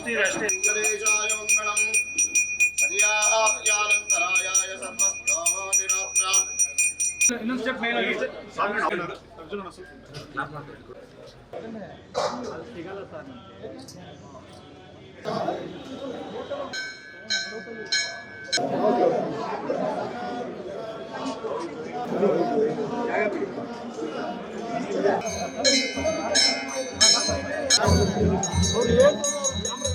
ಅಷ್ಟೇ ಅಷ್ಟೇ ವೆಂಕಟೇಶಾಯ ಮಂಗಳಂ ಪರ್ಯಾಪ್ಯಾನಂತರಾಯಾಯ ಸರ್ವಸ್ತೋಮೋದಿರಾಪ್ತ ಇನ್ನೊಂದು ಸ್ಟೆಪ್ ಮೇಲೆ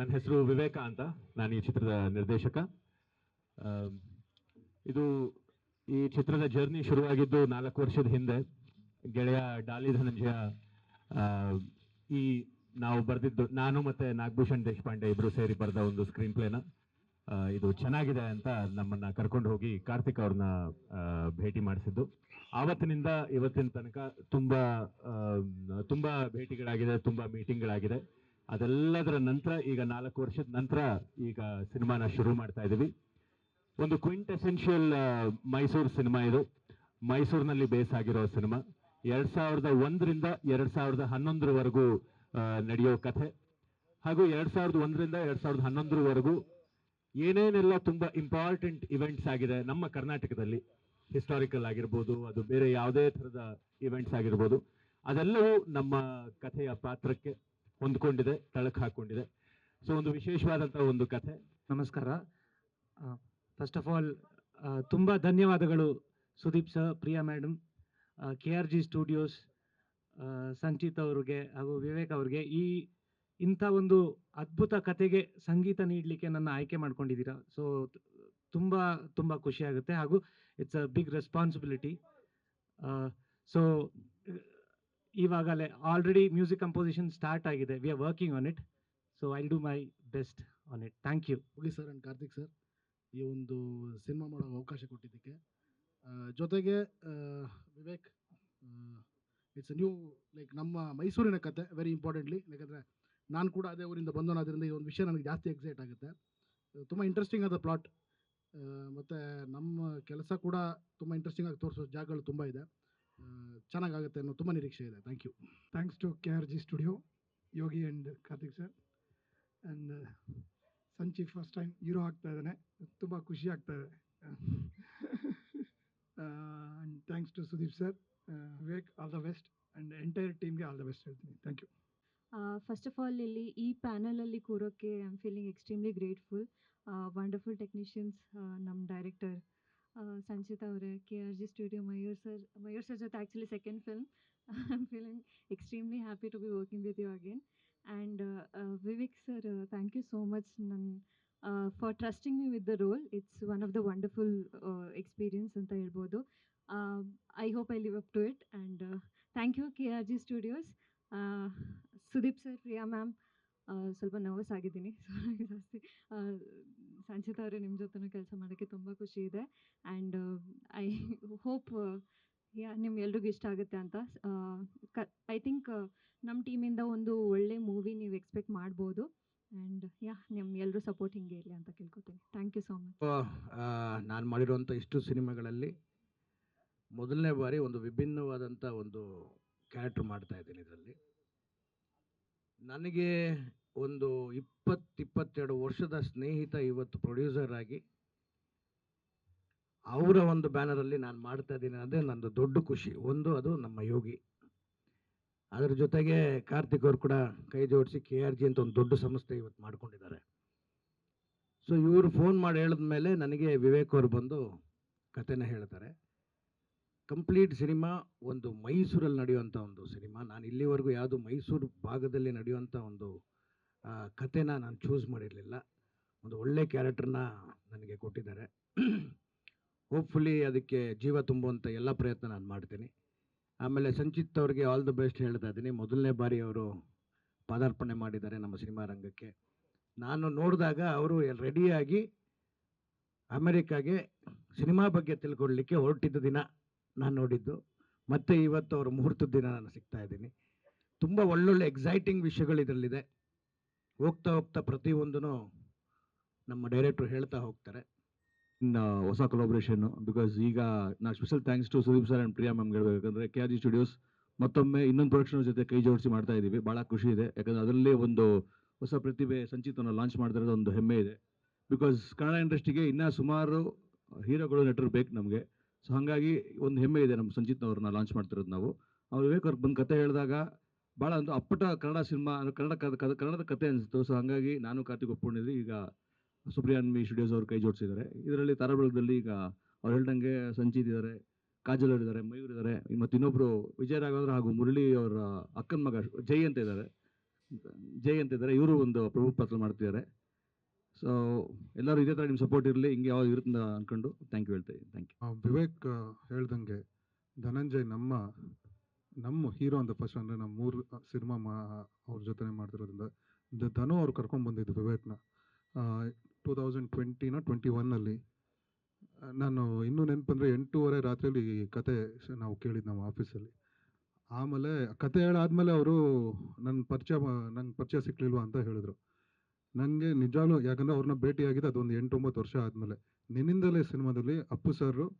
ನನ್ನ ಹೆಸರು ವಿವೇಕ ಅಂತ. ನಾನು ಈ ಚಿತ್ರದ ನಿರ್ದೇಶಕ. ಇದು ಈ ಚಿತ್ರದ ಜರ್ನಿ ಶುರುವಾಗಿದ್ದು ನಾಲ್ಕು ವರ್ಷದ ಹಿಂದೆ ಗೆಳೆಯ ಡಾಲಿ ಧನಂಜಯ ಈ ನಾವು ಬರೆದಿದ್ದು, ನಾನು ಮತ್ತೆ ನಾಗಭೂಷಣ್ ದೇಶಪಾಂಡೆ ಇಬ್ಬರು ಸೇರಿ ಬರೆದ ಒಂದು ಸ್ಕ್ರೀನ್ ಪ್ಲೇನ ಇದು ಚೆನ್ನಾಗಿದೆ ಅಂತ ನಮ್ಮನ್ನ ಕರ್ಕೊಂಡು ಹೋಗಿ ಕಾರ್ತಿಕ್ ಅವ್ರನ್ನ ಭೇಟಿ ಮಾಡಿಸಿದ್ದು. ಆವತ್ತಿನಿಂದ ಇವತ್ತಿನ ತನಕ ತುಂಬಾ ತುಂಬ ಭೇಟಿಗಳಾಗಿದೆ, ತುಂಬಾ ಮೀಟಿಂಗ್ಗಳಾಗಿದೆ ಅದೆಲ್ಲದರ ನಂತರ ಈಗ ನಾಲ್ಕು ವರ್ಷದ ನಂತರ ಈಗ ಸಿನಿಮಾನ ಶುರು ಮಾಡ್ತಾ ಇದ್ದೀವಿ. ಒಂದು ಕ್ವಿಂಟ್ ಎಸೆನ್ಷಿಯಲ್ ಮೈಸೂರು ಸಿನಿಮಾ ಇದು. ಮೈಸೂರಿನಲ್ಲಿ ಬೇಸ್ ಆಗಿರೋ ಸಿನಿಮಾ. ಎರಡ್ ಸಾವಿರದ ಒಂದರಿಂದ ಎರಡ್ ಸಾವಿರದ ಹನ್ನೊಂದರವರೆಗೂ ನಡೆಯೋ ಕಥೆ. ಹಾಗೂ ಎರಡ್ ಸಾವಿರದ ಒಂದರಿಂದ ಎರಡ್ ಸಾವಿರದ ಹನ್ನೊಂದರವರೆಗೂ ಏನೇನೆಲ್ಲ ತುಂಬ ಇಂಪಾರ್ಟೆಂಟ್ ಇವೆಂಟ್ಸ್ ಆಗಿದೆ ನಮ್ಮ ಕರ್ನಾಟಕದಲ್ಲಿ. ಹಿಸ್ಟಾರಿಕಲ್ ಆಗಿರ್ಬೋದು, ಅದು ಬೇರೆ ಯಾವುದೇ ಥರದ ಇವೆಂಟ್ಸ್ ಆಗಿರ್ಬೋದು. ಅದೆಲ್ಲವೂ ನಮ್ಮ ಕಥೆಯ ಪಾತ್ರಕ್ಕೆ ಹೊಂದ್ಕೊಂಡಿದೆ, ತಳಕ್ ಹಾಕೊಂಡಿದೆ. ಸೊ ಒಂದು ವಿಶೇಷವಾದಂತಹ ಒಂದು ಕಥೆ. ನಮಸ್ಕಾರ. ಫಸ್ಟ್ ಆಫ್ ಆಲ್ ತುಂಬ ಧನ್ಯವಾದಗಳು Sudeep sir, Priya madam K R G studios Sanchith ಅವ್ರಿಗೆ ಹಾಗೂ ವಿವೇಕ್ ಅವ್ರಿಗೆ ಈ ಇಂಥ ಒಂದು ಅದ್ಭುತ ಕತೆಗೆ ಸಂಗೀತ ನೀಡಲಿಕ್ಕೆ ನನ್ನ ಆಯ್ಕೆ ಮಾಡ್ಕೊಂಡಿದ್ದೀರಾ. ಸೊ ತುಂಬ ತುಂಬ ಖುಷಿಯಾಗುತ್ತೆ ಹಾಗೂ it's a big responsibility so ಇವಾಗಲೇ ಆಲ್ರೆಡಿ ಮ್ಯೂಸಿಕ್ ಕಂಪೋಸಿಷನ್ ಸ್ಟಾರ್ಟ್ ಆಗಿದೆ. We are working on it so I do my best on it thank you okay sir and Karthik sir ಈ ಒಂದು ಸಿನಿಮಾ ಮಾಡೋ ಅವಕಾಶ ಕೊಟ್ಟಿದ್ದಕ್ಕೆ. ಜೊತೆಗೆ ವಿವೇಕ್ ಇಟ್ಸ್ ನ್ಯೂ ಲೈಕ್ ನಮ್ಮ ಮೈಸೂರಿನ ಕತೆ ವೆರಿ ಇಂಪಾರ್ಟೆಂಟ್ಲಿ ಯಾಕಂದರೆ ನಾನು ಕೂಡ ಅದೇ ಊರಿಂದ ಬಂದೋನಾದ್ರಿಂದ ಈ ಒಂದು ವಿಷಯ ನನಗೆ ಜಾಸ್ತಿ ಎಕ್ಸೈಟ್ ಆಗುತ್ತೆ. ತುಂಬ ಇಂಟ್ರೆಸ್ಟಿಂಗ್ ಆದ ಪ್ಲಾಟ್ ಮತ್ತು ನಮ್ಮ ಕೆಲಸ ಕೂಡ ತುಂಬ ಇಂಟ್ರೆಸ್ಟಿಂಗ್ ಆಗಿ ತೋರಿಸೋ ಜಾಗಗಳು ತುಂಬ ಇದೆ. ಚೆನ್ನಾಗಾಗುತ್ತೆ ಅನ್ನೋ ತುಂಬ ನಿರೀಕ್ಷೆ ಇದೆ. Thank you thanks to K R G studio Yogi and Karthik sir and Sanchi first time hero ಆಗ್ತಾ ಇದ್ದಾನೆ. ತುಂಬ ಖುಷಿ ಆಗ್ತಾ ಇದೆ. And thanks to Sudeep sir Vivek all the best and entire ಟೀಮ್ಗೆ ಆಲ್ ದ ಬೆಸ್ಟ್ ಹೇಳ್ತೀನಿ. Thank you first of all ಇಲ್ಲಿ ಈ ಪ್ಯಾನಲಲ್ಲಿ ಕೂರೋಕ್ಕೆ I am feeling extremely grateful wonderful technicians ನಮ್ಮ ಡೈರೆಕ್ಟರ್ ಸಂಚಿತ್ ಅವರೇ K R G studio Mayur sir Mayur sir ಜೊತೆ actually second film I am feeling extremely happy to be working with you again and Vivek sir thank you so much ನನ್ನ for trusting me with the role it's one of the wonderful experience ಅಂತ ಹೇಳ್ಬೋದು I hope I live up to it and thank you K R G studios Sudeep sir Priya ma'am ಸ್ವಲ್ಪ nervous ಆಗಿದ್ದೀನಿ. ಜಾಸ್ತಿ. ಸಂಚಿತ್ ಅವರೇ ನಿಮ್ಮ ಜೊತೆ ಕೆಲಸ ಮಾಡೋಕ್ಕೆ ತುಂಬ ಖುಷಿ ಇದೆ. ಆ್ಯಂಡ್ ಐ ಹೋಪ್ ಯಾ ನಿಮ್ಗೆಲ್ರಿಗೂ ಇಷ್ಟ ಆಗುತ್ತೆ ಅಂತ. ಕ ಐ ಥಿಂಕ್ ನಮ್ಮ ಟೀಮಿಂದ ಒಂದು ಒಳ್ಳೆ ಮೂವಿ ನೀವು ಎಕ್ಸ್ಪೆಕ್ಟ್ ಮಾಡ್ಬೋದು. ಆ್ಯಂಡ್ ಯಾ ನಿಮ್ಮ ಎಲ್ಲರೂ ಸಪೋರ್ಟ್ ಹಿಂಗೆ ಇರಲಿ ಅಂತ ಕೇಳ್ಕೊತೀನಿ. ಥ್ಯಾಂಕ್ ಯು ಸೋ ಮಚ್ ನಾನು ಮಾಡಿರುವಂಥ ಇಷ್ಟು ಸಿನಿಮಾಗಳಲ್ಲಿ ಮೊದಲನೇ ಬಾರಿ ಒಂದು ವಿಭಿನ್ನವಾದಂಥ ಒಂದು ಕ್ಯಾರೆಕ್ಟ್ರ್ ಮಾಡ್ತಾ ಇದ್ದೀನಿ ಇದರಲ್ಲಿ. ನನಗೆ ಒಂದು ಇಪ್ಪತ್ತು ಇಪ್ಪತ್ತೆರಡು ವರ್ಷದ ಸ್ನೇಹಿತ ಇವತ್ತು ಪ್ರೊಡ್ಯೂಸರ್ ಆಗಿ, ಅವರ ಒಂದು ಬ್ಯಾನರಲ್ಲಿ ನಾನು ಮಾಡ್ತಾ ಇದ್ದೀನಿ. ಅಂದ್ರೆ ನಂದು ದೊಡ್ಡ ಖುಷಿ. ಒಂದು, ಅದು ನಮ್ಮ ಯೋಗಿ. ಅದರ ಜೊತೆಗೆ ಕಾರ್ತಿಕ್ ಅವರು ಕೂಡ ಕೈ ಜೋಡಿಸಿ ಕೆ ಆರ್ ಜಿ ಅಂತ ಒಂದು ದೊಡ್ಡ ಸಂಸ್ಥೆ ಇವತ್ತು ಮಾಡ್ಕೊಂಡಿದ್ದಾರೆ. ಸೊ ಇವರು ಫೋನ್ ಮಾಡಿ ಹೇಳಿದ್ಮೇಲೆ ನನಗೆ ವಿವೇಕ್ ಅವರು ಬಂದು ಕತೆನ ಹೇಳ್ತಾರೆ. ಕಂಪ್ಲೀಟ್ ಸಿನಿಮಾ ಒಂದು ಮೈಸೂರಲ್ಲಿ ನಡೆಯುವಂಥ ಒಂದು ಸಿನಿಮಾ ನಾನು ಇಲ್ಲಿವರೆಗೂ ಯಾವುದು ಮೈಸೂರು ಭಾಗದಲ್ಲಿ ನಡೆಯುವಂಥ ಒಂದು ಕತೆನ ನಾನು ಚೂಸ್ ಮಾಡಿರಲಿಲ್ಲ. ಒಂದು ಒಳ್ಳೆ ಕ್ಯಾರೆಕ್ಟರ್ನ ನನಗೆ ಕೊಟ್ಟಿದ್ದಾರೆ. ಹೋಪ್ಫುಲಿ ಅದಕ್ಕೆ ಜೀವ ತುಂಬುವಂಥ ಎಲ್ಲ ಪ್ರಯತ್ನ ನಾನು ಮಾಡ್ತೀನಿ. ಆಮೇಲೆ ಸಂಚಿತ್ ಅವ್ರಿಗೆ ಆಲ್ ದ ಬೆಸ್ಟ್ ಹೇಳ್ತಾ ಇದ್ದೀನಿ. ಮೊದಲನೇ ಬಾರಿ ಅವರು ಪಾದಾರ್ಪಣೆ ಮಾಡಿದ್ದಾರೆ ನಮ್ಮ ಸಿನಿಮಾ ರಂಗಕ್ಕೆ. ನಾನು ನೋಡಿದಾಗ ಅವರು ರೆಡಿಯಾಗಿ ಅಮೆರಿಕಾಗೆ ಸಿನಿಮಾ ಬಗ್ಗೆ ತಿಳ್ಕೊಳ್ಳಿಕ್ಕೆ ಹೊರಟಿದ್ದ ದಿನ ನಾನು ನೋಡಿದ್ದು. ಮತ್ತೆ ಇವತ್ತು ಅವರ ಮುಹೂರ್ತದ ದಿನ ನಾನು ಸಿಗ್ತಾ ಇದ್ದೀನಿ. ತುಂಬ ಒಳ್ಳೊಳ್ಳೆ ಎಕ್ಸೈಟಿಂಗ್ ವಿಷಯಗಳು ಇದರಲ್ಲಿದೆ ಹೋಗ್ತಾ ಹೋಗ್ತಾ ಪ್ರತಿಯೊಂದೂ ನಮ್ಮ ಡೈರೆಕ್ಟ್ರು ಹೇಳ್ತಾ ಹೋಗ್ತಾರೆ. ಇನ್ನ ಹೊಸ ಕೊಲಾಬ್ರೇಷನ್ ಬಿಕಾಸ್ ಈಗ ನಾ special thanks to Sudeep sir and Priya ma'am ಹೇಳ್ಬೇಕಂದ್ರೆ ಕೆ ಆರ್ ಜಿ ಸ್ಟುಡಿಯೋಸ್ ಮತ್ತೊಮ್ಮೆ ಇನ್ನೊಂದು ಪ್ರೊಡಕ್ಷನ್ ಜೊತೆ ಕೈ ಜೋಡಿಸಿ ಮಾಡ್ತಾ ಇದ್ದೀವಿ ಭಾಳ ಖುಷಿ ಇದೆ. ಯಾಕಂದ್ರೆ ಅದರಲ್ಲಿ ಒಂದು ಹೊಸ ಪ್ರತಿಭೆ ಸಂಚಿತನ ಲಾಂಚ್ ಮಾಡ್ತಿರೋದು ಒಂದು ಹೆಮ್ಮೆ ಇದೆ. ಬಿಕಾಸ್ ಕನ್ನಡ ಇಂಡಸ್ಟ್ರಿಗೆ ಇನ್ನೂ ಸುಮಾರು ಹೀರೋಗಳು, ನಟರು ಬೇಕು ನಮಗೆ. ಸೊ ಹಾಗಾಗಿ ಒಂದು ಹೆಮ್ಮೆ ಇದೆ ನಮ್ಮ ಸಂಚಿತ್ನವ್ರನ್ನ ಲಾಂಚ್ ಮಾಡ್ತಿರೋದು ನಾವು. ಅವ್ರು ವಿವೇಕ್ ಅವ್ರಿಗೆ ಬಂದು ಕತೆ ಹೇಳಿದಾಗ ಭಾಳ ಒಂದು ಅಪ್ಪಟ ಕನ್ನಡ ಸಿನಿಮಾ ಕನ್ನಡ ಕನ್ನಡದ ಕತೆ ಅನಿಸ್ತು ಸೊ ಹಾಗಾಗಿ ನಾನು ಕಾರ್ತಿಕ್ ಒಪ್ಕೊಂಡಿದ್ವಿ ಈಗ ಸುಪ್ರಿಯಾನ್ವಿ ಸ್ಟುಡಿಯೋಸ್ ಅವರು ಕೈ ಜೋಡಿಸಿದ್ದಾರೆ. ಇದರಲ್ಲಿ ತಾರಾಬಳಗದಲ್ಲಿ ಈಗ ಅವ್ರು ಹೇಳ್ದಂಗೆ ಸಂಚಿತ್ ಇದ್ದಾರೆ, ಕಾಜಲ್ ಅವರು ಇದ್ದಾರೆ, ಮಯೂರ್ ಇದ್ದಾರೆ. ಮತ್ತು ಇನ್ನೊಬ್ಬರು ವಿಜಯ ರಾಘವೇಂದ್ರ ಹಾಗೂ ಮುರಳಿ ಅವರ ಅಕ್ಕನ ಮಗ ಜೈ ಅಂತ ಇದ್ದಾರೆ. ಜೈ ಅಂತ ಇದ್ದಾರೆ. ಇವರು ಒಂದು ಪ್ರಮುಖ ಪಾತ್ರ ಮಾಡ್ತಿದ್ದಾರೆ. ಸೊ ಎಲ್ಲರೂ ಇದೇ ಥರ ನಿಮ್ಮ ಸಪೋರ್ಟ್ ಇರಲಿ. ಹಿಂಗೆ ಯಾವಾಗ ಇರುತ್ತೆ ಅಂತ ಅನ್ಕೊಂಡು ಥ್ಯಾಂಕ್ ಯು ಹೇಳ್ತಾ ಥ್ಯಾಂಕ್ ಯು ವಿವೇಕ್ ಹೇಳ್ದಂಗೆ ಧನಂಜಯ್ ನಮ್ಮ ನಮ್ಮ ಹೀರೋ ಅಂತ ಫಸ್ಟ್ ಅಂದರೆ ನಮ್ಮ ಮೂರು ಸಿನಿಮಾ ಮಾ, ಅವ್ರ ಜೊತೆ ಮಾಡ್ತಿರೋದ್ರಿಂದ ದ- ಧನು ಅವ್ರು ಕರ್ಕೊಂಡು ಬಂದಿದ್ದು ವಿವೇಕ್ನ. ಟೂ ತೌಸಂಡ್ ಟ್ವೆಂಟಿನ ಟ್ವೆಂಟಿ ಒನ್ನಲ್ಲಿ ನಾನು ಇನ್ನೂ ನೆನಪಂದ್ರೆ ಎಂಟೂವರೆ ರಾತ್ರಿಯಲ್ಲಿ ಈ ಕತೆ ನಾವು ಕೇಳಿದ್ದು ನಮ್ಮ ಆಫೀಸಲ್ಲಿ ಆಮೇಲೆ ಕತೆ ಹೇಳಾದ್ಮೇಲೆ ಅವರು ನನ್ನ ಪರಿಚಯ ನಂಗೆ ಪರಿಚಯ ಸಿಕ್ಲಿಲ್ವಾ ಅಂತ ಹೇಳಿದ್ರು. ನನಗೆ ನಿಜಾನು ಯಾಕಂದರೆ ಅವ್ರನ್ನ ಭೇಟಿಯಾಗಿದ್ದು ಅದೊಂದು ಎಂಟೊಂಬತ್ತು ವರ್ಷ ಆದಮೇಲೆ. ನಿನ್ನಿಂದಲೇ ಸಿನಿಮಾದಲ್ಲಿ ಅಪ್ಪು ಸರ್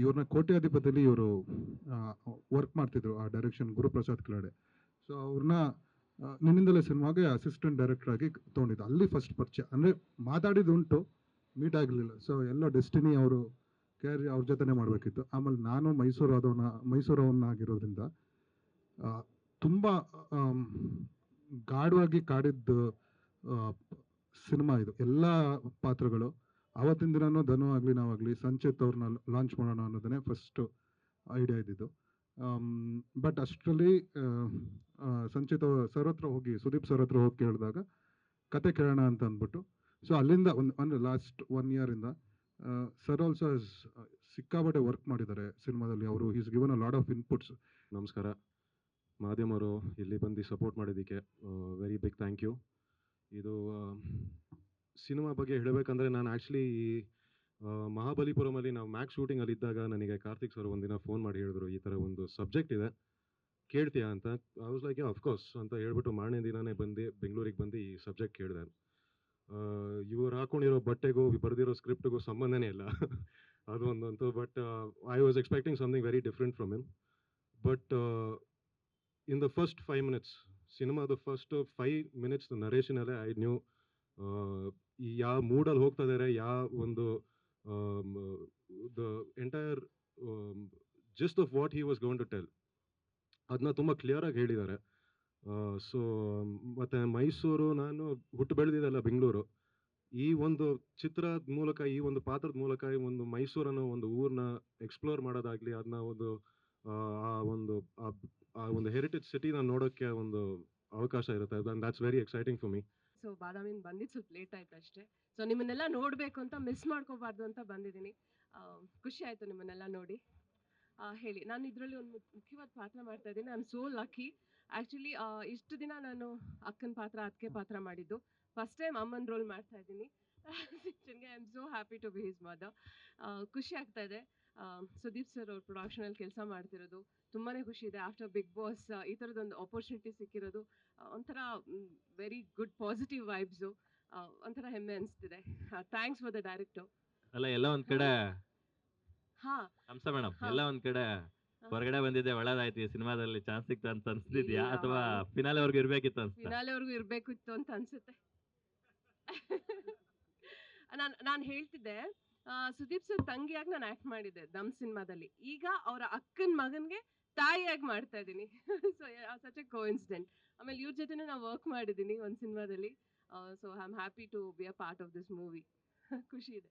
ಇವ್ರನ್ನ ಕೋಟ್ಯಾಧಿಪತಿಯಲ್ಲಿ ಇವರು ವರ್ಕ್ ಮಾಡ್ತಿದ್ರು ಆ ಡೈರೆಕ್ಷನ್ ಗುರುಪ್ರಸಾದ್ ಕಿಲಾಡೆ. ಸೊ ಅವ್ರನ್ನ ನಿನ್ನಿಂದಲೇ ಸಿನಿಮಾಗೆ ಅಸಿಸ್ಟೆಂಟ್ ಡೈರೆಕ್ಟರ್ ಆಗಿ ತೊಗೊಂಡಿದ್ದು. ಅಲ್ಲಿ ಫಸ್ಟ್ ಪರಿಚಯ. ಅಂದರೆ ಮಾತಾಡಿದ್ದುಂಟು ಮೀಟ್ ಆಗಲಿಲ್ಲ. ಸೊ ಎಲ್ಲ ಡೆಸ್ಟಿನಿ ಅವರು ಕೇರ್ ಅವ್ರ ಜೊತೆನೇ ಮಾಡಬೇಕಿತ್ತು. ಆಮೇಲೆ ನಾನು ಮೈಸೂರು ಆದವನ, ಮೈಸೂರವನ್ನಾಗಿರೋದ್ರಿಂದ ತುಂಬ ಗಾಢವಾಗಿ ಕಾಡಿದ್ದು ಸಿನಿಮಾ ಇದು. ಎಲ್ಲ ಪಾತ್ರಗಳು ಆವತ್ತಿನ ದಿನನೂ ಧನು ಆಗಲಿ ನಾವಾಗಲಿ ಸಂಚಿತ್ ಅವ್ರನ್ನ ಲಾಂಚ್ ಮಾಡೋಣ ಅನ್ನೋದನ್ನೇ ಫಸ್ಟು ಐಡಿಯಾ ಇದ್ದಿದ್ದು. ಬಟ್ ಅಷ್ಟರಲ್ಲಿ ಸಂಚಿತ್ ಸರ್ ಹತ್ರ ಹೋಗಿ, ಸುದೀಪ್ ಸರ್ ಹತ್ರ ಹೋಗಿ ಕೇಳಿದಾಗ ಕತೆ ಕೇಳೋಣ ಅಂತ ಅಂದ್ಬಿಟ್ಟು ಸೊ ಅಲ್ಲಿಂದ ಒಂದು, ಅಂದರೆ ಲಾಸ್ಟ್ ಒನ್ ಇಯರಿಂದ ಸರ್ ಆಲ್ಸೋ ಸಿಕ್ಕಾಬಟ್ಟೆ ವರ್ಕ್ ಮಾಡಿದ್ದಾರೆ ಸಿನಿಮಾದಲ್ಲಿ. ಅವರು is given a lot of inputs ನಮಸ್ಕಾರ. ಮಾಧ್ಯಮರು ಇಲ್ಲಿ ಬಂದು ಸಪೋರ್ಟ್ ಮಾಡಿದ್ದಕ್ಕೆ ವೆರಿ ಬಿಗ್ ಥ್ಯಾಂಕ್ ಯು ಇದು ಸಿನಿಮಾ ಬಗ್ಗೆ ಹೇಳಬೇಕಂದ್ರೆ ನಾನು ಆ್ಯಕ್ಚುಲಿ ಈ ಮಹಾಬಲಿಪುರಮಲ್ಲಿ ನಾವು ಮ್ಯಾಕ್ ಶೂಟಿಂಗಲ್ಲಿ ಇದ್ದಾಗ ನನಗೆ ಕಾರ್ತಿಕ್ ಸರ್ ಒಂದಿನ ಫೋನ್ ಮಾಡಿ ಹೇಳಿದ್ರು, ಈ ಥರ ಒಂದು ಸಬ್ಜೆಕ್ಟ್ ಇದೆ, ಕೇಳ್ತೀಯಾ ಅಂತ. ಐ ವಾಸ್ ಲೈಕ್ ಅಫ್ಕೋರ್ಸ್ ಅಂತ ಹೇಳ್ಬಿಟ್ಟು ಮಾರನೇ ದಿನನೇ ಬಂದು ಬೆಂಗಳೂರಿಗೆ ಬಂದು ಈ ಸಬ್ಜೆಕ್ಟ್ ಕೇಳಿದೆ. ಇವ್ರು ಹಾಕೊಂಡಿರೋ ಬಟ್ಟೆಗೂ ಬರೆದಿರೋ ಸ್ಕ್ರಿಪ್ಟ್ಗೂ ಸಂಬಂಧನೇ ಇಲ್ಲ. ಅದು ಒಂದಂತೂ but I was expecting something very different from him but in the first five minutes ಸಿನಿಮಾದ ಫಸ್ಟ್ ಫೈವ್ ಮಿನಿಟ್ಸ್ ನರೇಷನಲ್ಲೇ ಐ ನ್ಯೂ ಯಾವ ಮೂಡಲ್ಲಿ ಹೋಗ್ತಾ ಇದ್ದಾರೆ ಯಾವ ಒಂದು the entire just of what he was gone to tell. ಅದನ್ನ ತುಂಬ ಕ್ಲಿಯರಾಗಿ ಹೇಳಿದ್ದಾರೆ. ಸೊ ಮತ್ತು ಮೈಸೂರು ನಾನು ಹುಟ್ಟು ಬೆಳೆದಿದ್ದಲ್ಲ ಬೆಂಗಳೂರು. ಈ ಒಂದು ಚಿತ್ರದ ಮೂಲಕ ಈ ಒಂದು ಪಾತ್ರದ ಮೂಲಕ ಈ ಒಂದು ಮೈಸೂರನ್ನು ಒಂದು ಊರನ್ನ ಎಕ್ಸ್ಪ್ಲೋರ್ ಮಾಡೋದಾಗ್ಲಿ ಅದನ್ನ ಒಂದು ಆ, ಒಂದು ಆ- ಆ ಒಂದು ಹೆರಿಟೇಜ್ ಸಿಟಿನ ನೋಡೋಕ್ಕೆ ಒಂದು ಅವಕಾಶ ಇರುತ್ತೆ. That's very exciting for me so ಬಾದಾಮಿನ ಬಂದಿದ್ದು ಸ್ವಲ್ಪ ಲೇಟ್ ಆಯ್ತು ಅಷ್ಟೇ. ಸೊ ನಿಮ್ಮನ್ನೆಲ್ಲ ನೋಡಬೇಕು ಅಂತ ಮಿಸ್ ಮಾಡ್ಕೋಬಾರ್ದು ಅಂತ ಬಂದಿದ್ದೀನಿ. ಖುಷಿ ಆಯಿತು ನಿಮ್ಮನ್ನೆಲ್ಲ ನೋಡಿ. ಹೇಳಿ, ನಾನು ಇದರಲ್ಲಿ ಒಂದು ಮುಖ್ಯವಾದ ಪಾತ್ರ ಮಾಡ್ತಾ ಇದ್ದೀನಿ. I am so lucky actually ಇಷ್ಟು ದಿನ ನಾನು ಅಕ್ಕನ ಪಾತ್ರ ಅದಕ್ಕೆ ಪಾತ್ರ ಮಾಡಿದ್ದು. ಫಸ್ಟ್ ಟೈಮ್ ಅಮ್ಮನ ರೋಲ್ ಮಾಡ್ತಾ ಇದ್ದೀನಿ. I am so happy to be his mother ಖುಷಿ ಆಗ್ತಾ ಇದೆ. ಸುದೀಪ್ ಸರ್ ಅವ್ರ ಪ್ರೊಡಕ್ಷನಲ್ಲಿ ಕೆಲಸ ಮಾಡ್ತಿರೋದು ತುಂಬಾ ಖುಷಿ ಇದೆ. ಆಫ್ಟರ್ ಬಿಗ್ ಬಾಸ್ ಈ ಥರದೊಂದು ಆಪರ್ಚುನಿಟಿ ಸಿಕ್ಕಿರೋದು ಒಂಥರ ವೆರಿ ಗುಡ್ ಪಾಸಿಟಿವ್ ವೈಬ್ಸು ಒಂಥರ ಹೆಮ್ಮೆ ಅನಿಸ್ತಿದೆ. ಥ್ಯಾಂಕ್ಸ್ ಫಾರ್ ದ ಡೈರೆಕ್ಟು ಅಲ್ಲ ಎಲ್ಲ ಒಂದು ಕಡೆ ಹಾ. ಹಂಸ ಮೇಡಮ್ ಎಲ್ಲ ಒಂದು ಕಡೆ ಹೊರಗಡೆ ಬಂದಿದ್ದೆ ಒಳ್ಳೇದಾಯ್ತು ಈ ಸಿನಿಮಾದಲ್ಲಿ ಚಾನ್ಸ್ ಸಿಕ್ತು ಅಂತ ಅನ್ಸ್ತಿದ್ಯಾ? ಅಥವಾ ಫಿನಾಲೆವರೆಗೂ ಫಿನಾಲೆ ಅವ್ರಿಗೆ ಇರ್ಬೇಕಿತ್ತು ಫಿನಾಲೆ ಫಿನಾಲೆವರೆಗೂ ಇರಬೇಕಿತ್ತು ಅಂತ ಅನ್ಸುತ್ತೆ. ನಾನು ನಾನು ಹೇಳ್ತಿದ್ದೆ ಸುದೀಪ್ ಸರ್ ತಂಗಿಯಾಗಿ ನಾನು ಆ್ಯಕ್ಟ್ ಮಾಡಿದ್ದೆ ದಮ್ ಸಿನಿಮಾದಲ್ಲಿ. ಈಗ ಅವರ ಅಕ್ಕನ ಮಗನಿಗೆ ತಾಯಿಯಾಗಿ ಮಾಡ್ತಾ ಇದ್ದೀನಿ. So such a coincident ಆಮೇಲೆ ಇವ್ರ ಜೊತೆನೇ ನಾವು ವರ್ಕ್ ಮಾಡಿದ್ದೀನಿ ಒಂದು ಸಿನಿಮಾದಲ್ಲಿ. So I am happy to be a part of this movie ಖುಷಿ ಇದೆ.